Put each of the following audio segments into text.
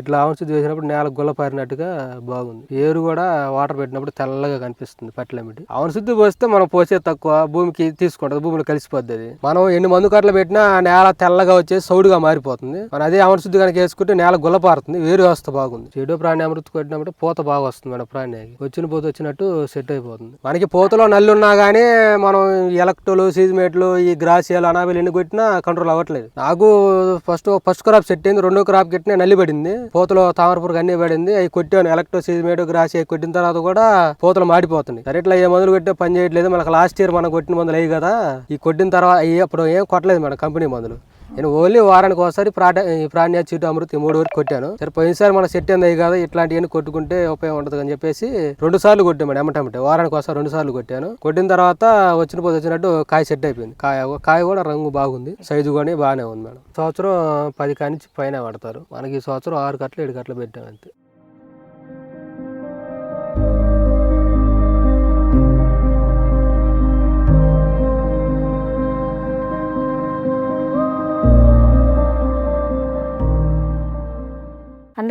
ఇట్లా ఆవంశుద్ధి చేసినప్పుడు నేల గుల్లపారినట్టుగా బాగుంది. ఏరు కూడా వాటర్ పెట్టినప్పుడు తెల్లగా కనిపిస్తుంది పట్లమిటి. ఆవనశుద్ధి పోస్తే మనం పోసేది తక్కువ భూమికి తీసుకుంటది భూమిలో కలిసిపోద్ది అది. మనం ఎన్ని మందు కట్టలు పెట్టినా నేల తెల్లగా వచ్చేసి సౌడుగా మారిపోతుంది. మనం అదే ఆవనశుద్ధి కనుక వేసుకుంటే నేల గుల్లపారుతుంది వేరు వ్యవస్థ బాగుంది. చెడు ప్రాణి అమృతి కొట్టినప్పుడు పూత బాగా వస్తుంది మన ప్రాణికి వచ్చిన పూత వచ్చినట్టు సెట్ అయిపోతుంది. మనకి పూతలో నల్లు ఉన్నా కానీ మనం ఎలక్ట్రోలు సీజ్మేట్లు ఈ గ్రాసియాలు అనాబిలు ఎన్ని కొట్టినా కంట్రోల్ అవ్వట్లేదు. నాకు ఫస్ట్ ఫస్ట్ క్రాప్ సెట్ అయింది రెండో క్రాప్ కట్టినా నల్లి పడింది. పూతలో తామరపురకు అన్ని పడింది. అవి కొట్టాను. ఎలక్ట్రో సీజ్మేట్ రాసి అవి కొట్టిన తర్వాత కూడా పూతలు మాడిపోతున్నాయి. సరే ఇట్లా ఏ మందులు కొట్టే పని చేయట్లేదు. మనకు లాస్ట్ ఇయర్ మనం కొట్టిన మందులు అయ్యి కదా. ఈ కొట్టిన తర్వాత అయ్యి అప్పుడు ఏం కొట్టలేదు మేడం కంపెనీ మందులు. నేను ఓన్లీ వారానికి ఒకసారి ప్రాట ఈ ప్రాణ్య చీటు అమృతి మూడు వరకు కొట్టాను. సరే పోయినసారి మన సెట్ అయింది కదా ఇట్లాంటివన్నీ కొట్టుకుంటే ఉపయోగం ఉంటుంది అని చెప్పేసి రెండు సార్లు కొట్టాను మేడం ఎమ్మటమ్మటే వారానికి ఒకసారి రెండు సార్లు కొట్టాను. కొట్టిన తర్వాత వచ్చిన పోతే వచ్చినట్టు కాయ సెట్ అయిపోయింది. కాయ కాయ కూడా రంగు బాగుంది. సైజు కూడా బాగానే ఉంది మేడం. సంవత్సరం పది కానించి పైన పడతారు. మనకి ఈ సంవత్సరం ఆరు కట్టలు ఏడు కట్టలు పెట్టాం అంతే.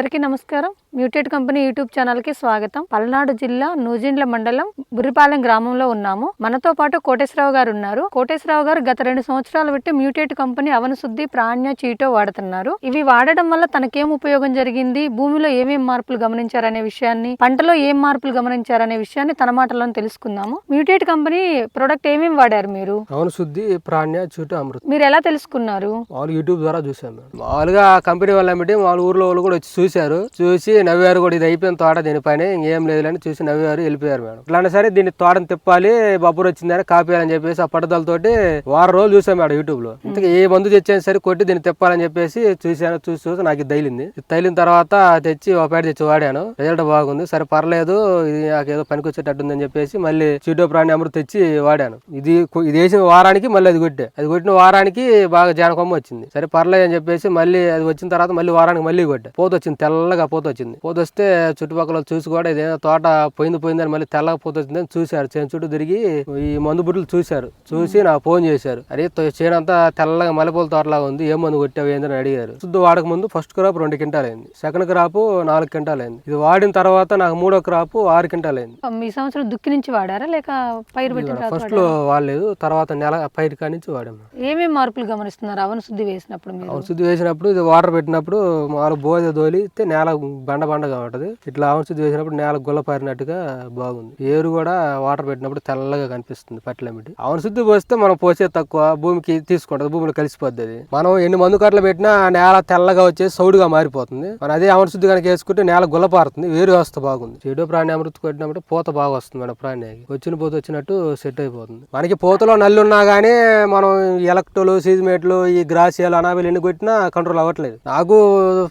అందరికీ నమస్కారం. మ్యూటెడ్ కంపెనీ యూట్యూబ్ ఛానల్కి స్వాగతం. పల్నాడు జిల్లా నూజిండ్ల మండలం బురిపాలెం గ్రామంలో ఉన్నాము. మనతో పాటు కోటేశ్వరరావు గారు ఉన్నారు. కోటేశ్వరరావు గారు గత రెండు సంవత్సరాలు బట్టి మ్యూటెడ్ కంపెనీ అవన శుద్ధి ప్రాణ్య చీటో వాడుతున్నారు. ఇవి వాడడం వల్ల తనకేం ఉపయోగం జరిగింది? భూమిలో ఏమేం మార్పులు గమనించారనే విషయాన్ని పంటలో ఏం మార్పులు గమనించారనే విషయాన్ని తన మాటల్లో తెలుసుకుందాము. మ్యూటెడ్ కంపెనీ ప్రొడక్ట్ ఏమేమి వాడారు మీరు? అవును శుద్ధి ప్రాణ్య చీటు అమృతి. మీరు ఎలా తెలుసుకున్నారు? మామూలు యూట్యూబ్ ద్వారా మేడం. మామూలుగా కంపెనీ వాళ్ళు మామూలు ఊర్లో వాళ్ళు కూడా వచ్చి చూశారు. చూసి నవ్వారు కూడా ఇది అయిపోయిన తోట పని ఇంకేం లేదులని చూసి నవ్వారు వెళ్ళిపోయారు మేడం. ఇట్లా సరే దీన్ని తోటను తిప్పాలి బబ్బురు వచ్చిందని కాపేయాలని చెప్పేసి ఆ పట్టుదలతోటి వారం రోజులు చూసాం మేడం యూట్యూబ్లో ఇంతకీ ఏ మందు తెచ్చాను సరే కొట్టి దీన్ని తిప్పాలని చెప్పేసి చూశాను చూసి చూసి నాకు ఇది తగిలింది. తగిలిన తర్వాత తెచ్చి ఒక పేట తెచ్చి వాడాను. రిజల్ట్ బాగుంది. సరే పర్లేదు ఇది నాకు ఏదో పనికొచ్చేటట్టుందని చెప్పేసి మళ్ళీ చీటో ప్రాణి అమృత తెచ్చి వాడాను. ఇది ఇది వేసిన వారానికి మళ్ళీ అది కొట్టే. అది కొట్టిన వారానికి బాగా జానకొమ్మ వచ్చింది. సరే పర్లేదు అని చెప్పేసి మళ్ళీ అది వచ్చిన తర్వాత మళ్ళీ వారానికి మళ్ళీ కొట్టే. పోతొచ్చింది తెల్లగా పోతొచ్చింది. వచ్చింది పోత వస్తే చుట్టుపక్కల చూసి కూడా ఇదేదో తోట పోయింది పోయిందని మళ్ళీ తెల్లగా పోత వచ్చిందని చూశారు. చేను చుట్టూ తిరిగి ఈ మందు బుడ్డలు చూశారు. చూసి నాకు ఫోన్ చేశారు. అరే చేను అంతా తెల్లగా మల్లెపూల తోటలాగా ఉంది ఏం మందు కొట్టావు ఏందని అడిగారు. శుద్ధ వాడక ముందు ఫస్ట్ క్రాప్ రెండు క్వింటాల్ అయింది. సెకండ్ క్రాప్ నాలుగు క్వింటాల్ అయింది. ఇది వాడిన తర్వాత నాకు మూడో క్రాప్ ఆరు క్వింటాల్ అయింది. ఈ సంవత్సరం దుక్కి నుంచి వాడారా లేక పైరు పెట్టిన ఫస్ట్లో వాడలేదు. తర్వాత నెల పైరు కానించి వాడాము ఏమేమి మార్పులు గమనిస్తున్నారు? అవన శుద్ధి వేసినప్పుడు శుద్ధి వేసినప్పుడు ఇది వాటర్ పెట్టినప్పుడు మామూలు బోధ దోలితే నేల బండ బండగా ఉంటుంది ఇట్లా ఆవును శుద్ధి వేసినప్పుడు నేల గుల్లపారినట్టుగా బాగుంది. ఏరు కూడా వాటర్ పెట్టినప్పుడు తెల్లగా కనిపిస్తుంది పట్లమిటి ఆవును శుద్ధి పోస్తే మనం పోసేది తక్కువ భూమికి తీసుకుంటది భూమిలో కలిసిపోద్ది అది. మనం ఎన్ని మందు కట్టలు పెట్టినా నేల తెల్లగా వచ్చేసి సౌడుగా మారిపోతుంది. మనం అదే ఆవును శుద్ధి కనుక వేసుకుంటే నేల గుల్లపారుతుంది వేరు వ్యవస్థ బాగుంది. చెడు ప్రాణి అమృతి కొట్టినప్పుడు పూత బాగా వస్తుంది మన ప్రాణికి. వచ్చిన పూత వచ్చినట్టు సెట్ అయిపోతుంది. మనకి పూతలో నల్లు ఉన్నా కానీ మనం ఎలక్ట్రోలు సీజ్మేట్లు ఈ గ్రాసియాలు అనాబిలు ఎన్ని కొట్టినా కంట్రోల్ అవ్వట్లేదు. నాకు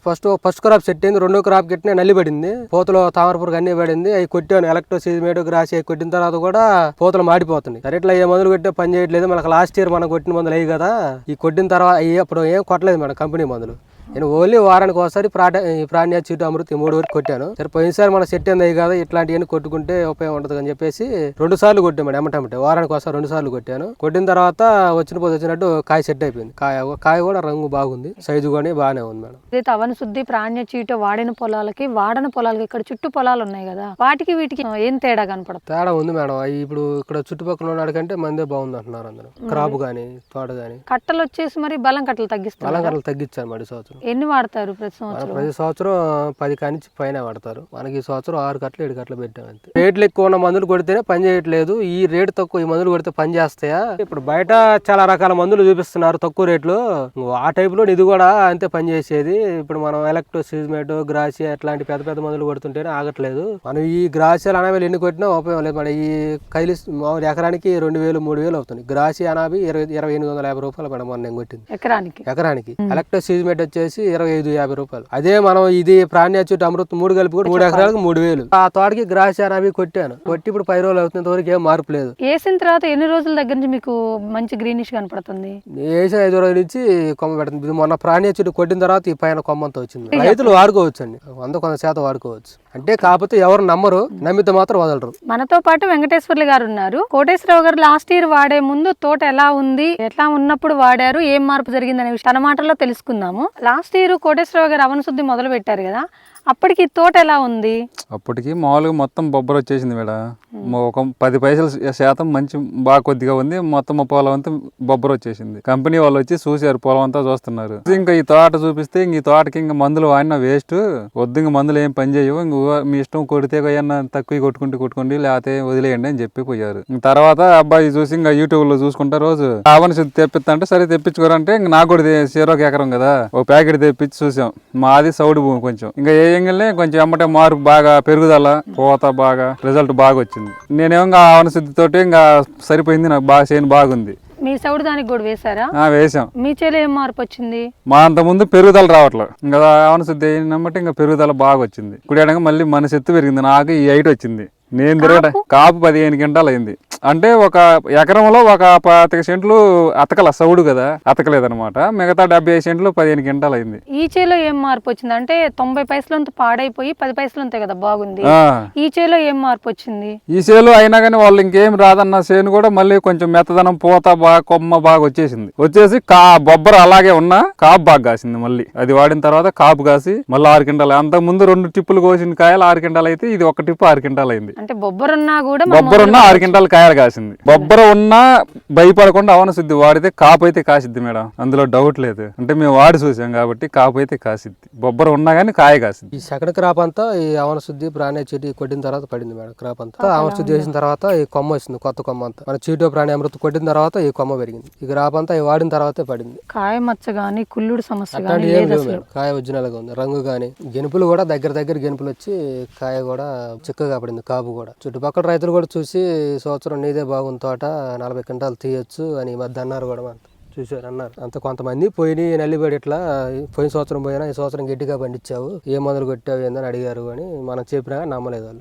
ఫస్ట్ ఫస్ట్ క్రాప్ సెట్ అయింది రెండో క్రాప్ కట్టినా నల్లి పడింది. పూతలో తామరపురకు అన్ని పడింది. అవి కొట్టాను. ఎలక్ట్రో సీజ్మేట్ గ్రాసి అవి కొట్టిన తర్వాత కూడా పూతలు మాడిపోతున్నాయి. సరే ఇట్లా ఏ మందులు కొట్టే పని చేయట్లేదు. మనకు లాస్ట్ ఇయర్ మనం కొట్టిన మందులు అయ్యి కదా. ఈ కొట్టిన తర్వాత అయ్యి అప్పుడు ఏం కొట్టలేదు మేడం కంపెనీ మందులు. నేను ఓన్లీ వారానికి ఒకసారి ప్రాట ఈ ప్రాణ్య చీటు అమృతి మూడు వరకు కొట్టాను. సరే పోయినసారి మన సెట్ అయింది కదా ఇట్లాంటివన్నీ కొట్టుకుంటే ఉపయోగం ఉంటుంది అని చెప్పేసి రెండు సార్లు మేడం ఎమ్మటమ్మటే వారానికి ఒకసారి రెండు సార్లు కొట్టాను. కొట్టిన తర్వాత వచ్చిన పోతే వచ్చినట్టు కాయ సెట్ అయిపోయింది. కాయ కాయ కూడా రంగు బాగుంది. సైజు కూడా బాగానే ఉంది మేడం. ఏదైతే అవన శుద్ధి ప్రాణ్య చీట వాడిన పొలాలకి వాడని పొలాలకి ఇక్కడ చుట్టూ పొలాలు ఉన్నాయి కదా వాటికి వీటికి ఏం తేడా కనపడుతుంది తేడా ఉంది మేడం. ఇప్పుడు ఇక్కడ చుట్టుపక్కల ఉన్నాడు కంటే మందే బాగుంది అంటున్నారు అందరూ. క్రాప్ కానీ తోట కానీ కట్టలు వచ్చేసి మరి బలం కట్టలు తగ్గిస్తారు అలంకరణలు తగ్గించాను మరి ఈ సంవత్సరం. ఎన్ని వాడతారు ప్రతి మన సంవత్సరం? ప్రతి సంవత్సరం పది కానించి పైన పడతారు మనకి ఈ సంవత్సరం ఆరు కట్టలు ఏడు కట్టలు పెట్టాం అంతే. రేట్లు ఎక్కువ ఉన్న మందులు కొడితేనే పని చేయట్లేదు. ఈ రేటు తక్కువ ఈ మందులు కొడితే పని చేస్తాయా? ఇప్పుడు బయట చాలా రకాల మందులు చూపిస్తున్నారు తక్కువ రేట్లు. ఆ టైప్లో ఇది కూడా అంతే పని చేసేది. ఇప్పుడు మనం ఎలక్ట్రో సీజ్మేట్ గ్రాసియా అట్లాంటి పెద్ద పెద్ద మందులు కొడుతుంటేనే ఆగట్లేదు. మనం ఈ గ్రాసియాలు అనవేలు ఎన్ని కొట్టినా ఉపయోగం లేదు. మన ఈ కైలి మామూలు ఎకరానికి రెండు వేలు మూడు వేలు అవుతుంది. గ్రాసియా అనాబి ఇరవై ఇరవై ఎనిమిది వందల యాభై రూపాయలు మేడం మొన్న నేను కొట్టింది. ఎకరానికి? ఎకరానికి. ఎలక్ట్రిక్ సీజ్మేట్ వచ్చేసి ఇరవై ఐదు యాభై రూపాయలు. అదే మనం ఇది ప్రాణ్యాచ్యుట్ అమృత్ మూడు కలిపి కూడా మూడు ఎకరాలకు మూడు వేలు. ఆ తోటకి గ్రాసార్ అవి కొట్టాను. కొట్టి ఇప్పుడు పది రోజులు అవుతున్నంత వరకు ఏం మార్పు లేదు. వేసిన తర్వాత ఎన్ని రోజుల దగ్గర నుంచి మీకు మంచి గ్రీనిష్ కనపడుతుంది? వేసిన ఐదు రోజుల నుంచి కొమ్మ పెడుతుంది. ఇది మొన్న ప్రాణ్యాచ్యుట్ కొట్టిన తర్వాత ఈ పైన కొమ్మంతా వచ్చింది. రైతులు వాడుకోవచ్చు అండి వంద కొంత శాతం వాడుకోవచ్చు. అంటే కాకపోతే ఎవరు నమ్మరు నమ్మితే మాత్రం వదలరు. మనతో పాటు వెంకటేశ్వర్లు గారు ఉన్నారు. కోటేశ్వరరావు గారు లాస్ట్ ఇయర్ వాడే ముందు తోట ఎలా ఉంది ఎట్లా ఉన్నప్పుడు వాడారు ఏం మార్పు జరిగిందనే విషయం తన మాటల్లో తెలుసుకుందాము. లాస్ట్ ఇయర్ కోటేశ్వరరావు గారు అవన శుద్ధి మొదలు పెట్టారు కదా అప్పటికి తోట ఎలా ఉంది? అప్పటికి మామూలుగా మొత్తం బొబ్బర వచ్చేసింది మేడం. ఒక పది పైసలు శాతం మంచి బాగా కొద్దిగా ఉంది మొత్తం పొలం అంతా బొబ్బర వచ్చేసింది. కంపెనీ వాళ్ళు వచ్చి చూసారు పొలం అంతా చూస్తున్నారు. ఇంకా ఈ తోట చూపిస్తే ఇంక ఈ తోటకి ఇంకా మందులు వాడిన వేస్ట్. వద్దు ఇంకా మందులు ఏం పని చేయవు. ఇంక మీ ఇష్టం కొడితే ఏమన్నా తక్కువ కొట్టుకుంటూ కొట్టుకోండి లేకపోతే వదిలేయండి అని చెప్పి పోయారు. ఇంక తర్వాత అబ్బాయి చూసి ఇంకా యూట్యూబ్లో చూసుకుంటా రోజు. ఆవన శుద్ధి తెప్పిస్తా అంటే సరే తెప్పించుకోరంటే ఇంక నాకు కూడా చేరోకి ఎకరం కదా. ఒక ప్యాకెట్ తెప్పించి చూసాం. మాది సౌడు భూమి కొంచెం. ఇంకా ఏ ఎంగిల్నే కొంచెం ఎమ్మటే మార్పు బాగా పెరుగుదల పోత బాగా రిజల్ట్ బాగా వచ్చింది నేనేమో ఇంకా ఆవన శుద్ధి తోటి ఇంకా సరిపోయింది నాకు బాగా చేయని బాగుంది. మీ సౌడు దానికి కూడా వేశారా? ఆ వేసాం మీ చేలో ఏం మార్పు వచ్చింది? మా అంత ముందు పెరుగుదల రావట్లేదు ఇంకా ఆవన శుద్ధి అయినమ్మటి ఇంకా పెరుగుదల బాగా వచ్చింది ఇప్పుడు మళ్ళీ మన ఎత్తు పెరిగింది నాకు ఈ హైట్ వచ్చింది. నేను తిరగట కాపు? పదిహేను గంటలు అయింది అంటే ఒక ఎకరంలో ఒక పాతిక సెంట్లు అతకల సౌడు కదా అతకలేదనమాట మిగతా డెబ్బై ఐదు సెంట్లు పదిహేను గంటలు అయింది. ఈ చేలో ఏం మార్పు వచ్చింది అంటే తొంభై పైసలంతా పాడైపోయి పది పైసలంతే కదా బాగుంది. ఈ చేలో ఏం మార్పు వచ్చింది? ఈ చేలు అయినా కానీ వాళ్ళు ఇంకేం రాదన్న చేను కూడా మళ్ళీ కొంచెం మెత్తదనం పూత బాగా కొమ్మ బాగా వచ్చేసింది. వచ్చేసి కా బొబ్బర అలాగే ఉన్నా కాపు బాగా కాసింది మళ్ళీ. అది వాడిన తర్వాత కాపు కాసి మళ్ళీ ఆరు కింటాలు అంత ముందు రెండు టిప్పులు కోసిన కాయలు ఆరు కింటాలు అయితే ఇది ఒక టిప్పు ఆరు కింటాలు అయింది. అంటే బొబ్బరున్నా కూడా మనం బొబ్బర ఉన్నా ఆరు కింటాలు కాయలు కాసింది. బొబ్బర ఉన్నా భయపడకుండా అవన శుద్ధి. వాడితే కాపు అయితే కాసిద్ది మేడం. అందులో డౌట్ లేదు. అంటే మేము వాడి చూసాం కాబట్టి కాపు అయితే కాసిద్ది. బొబ్బర ఉన్నా కానీ కాయ కాసిద్ది. ఈ సెకండ్ క్రాప్ అంతా ఈ అవన శుద్ధి ప్రాణి చెట్టు కొట్టిన తర్వాత పడింది మేడం. క్రాప్ అంతా అవన శుద్ధి చేసిన తర్వాత ఈ కొమ్మ వచ్చింది కొత్త కొమ్మ అంతా. మన చీటో ప్రాణి అమృత కొట్టిన తర్వాత ఈ కొమ్మ పెరిగింది. ఈ క్రాప్ అంతా ఈ వాడిన తర్వాతే పడింది. కాయ మచ్చ గాని కుళ్ళుడు సమస్య ఏం లేదు మేడం. కాయ ఒరిజినల్గా ఉంది. రంగు కానీ గెనుపులు కూడా దగ్గర దగ్గర గెనుపులు వచ్చి కాయ కూడా చిక్కగా పడింది కాపు కూడా. చుట్టుపక్కల రైతులు కూడా చూసి "ఈ సంవత్సరం నీదే బాగుంది తోట నలభై క్వింటాలు తీయొచ్చు అని ఈ మధ్య అన్నారు కూడా మనతో చూసారు అన్నారు. అంత కొంతమంది పోయి నల్లిబడి ఇట్లా పోయిన సంవత్సరం పోయినా ఈ సంవత్సరం గట్టిగా పండించావు ఏ మందులు కొట్టావు ఏందని అడిగారు అని మనం చెప్పినా నమ్మలేదు వాళ్ళు.